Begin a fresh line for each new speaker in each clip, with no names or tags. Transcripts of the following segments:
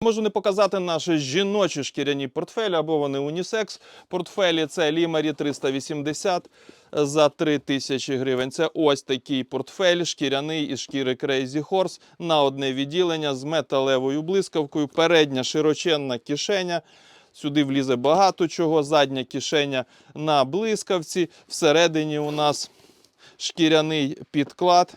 Можу не показати наші жіночі шкіряні портфелі або вони унісекс. Портфелі це Лімарі 380 за 3 тисячі гривень. Це ось такий портфель шкіряний із шкіри Crazy Horse на одне відділення з металевою блискавкою. Передня широченна кишеня. Сюди влізе багато чого. Задня кишеня на блискавці. Всередині у нас шкіряний підклад.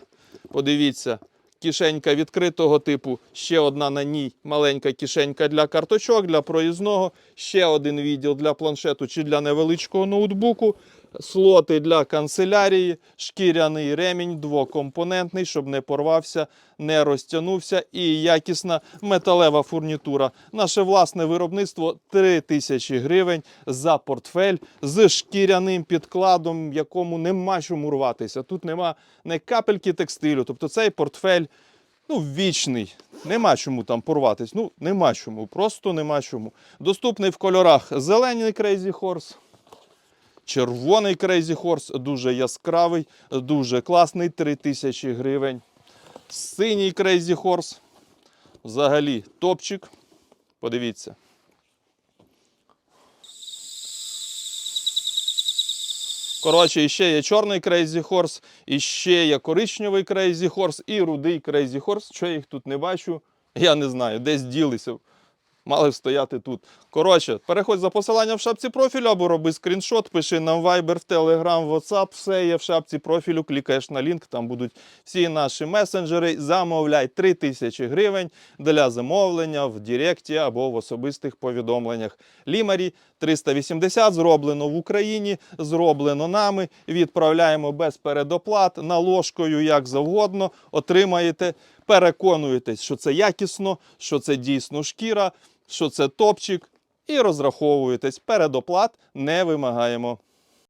Подивіться, кишенька відкритого типу, ще одна на ній маленька кишенька для карточок, для проїзного, ще один відділ для планшету чи для невеличкого ноутбуку, слоти для канцелярії, шкіряний ремінь двокомпонентний, щоб не порвався, не розтягнувся, і якісна металева фурнітура. Наше власне виробництво 3 тисячі гривень за портфель з шкіряним підкладом, якому нема чому рватися. Тут нема не капельки текстилю. Тобто цей портфель ну, вічний. Нема чому там порватись. Ну, нема чому, просто нема чому. Доступний в кольорах зелений Crazy Horse. Червоний Crazy Horse дуже яскравий, дуже класний, 3000 гривень. Синій Crazy Horse. Взагалі топчик. Подивіться. Коротше, ще є чорний Crazy Horse, ще є коричневий Crazy Horse, і рудий Crazy Horse. Що я їх тут не бачу, я не знаю, десь ділися. Мали б стояти тут. Коротше, переходь за посиланням в шапці профілю або роби скріншот, пиши нам Viber, в Telegram, WhatsApp, все є в шапці профілю, клікаєш на лінк, там будуть всі наші месенджери. Замовляй 3 тисячі гривень для замовлення в Директі або в особистих повідомленнях. Лімарі 380 зроблено в Україні, зроблено нами. Відправляємо без передоплат, наложкою як завгодно. Отримаєте, переконуєтесь, що це якісно, що це дійсно шкіра, що це топчик, і розраховуєтесь. Передоплат не вимагаємо.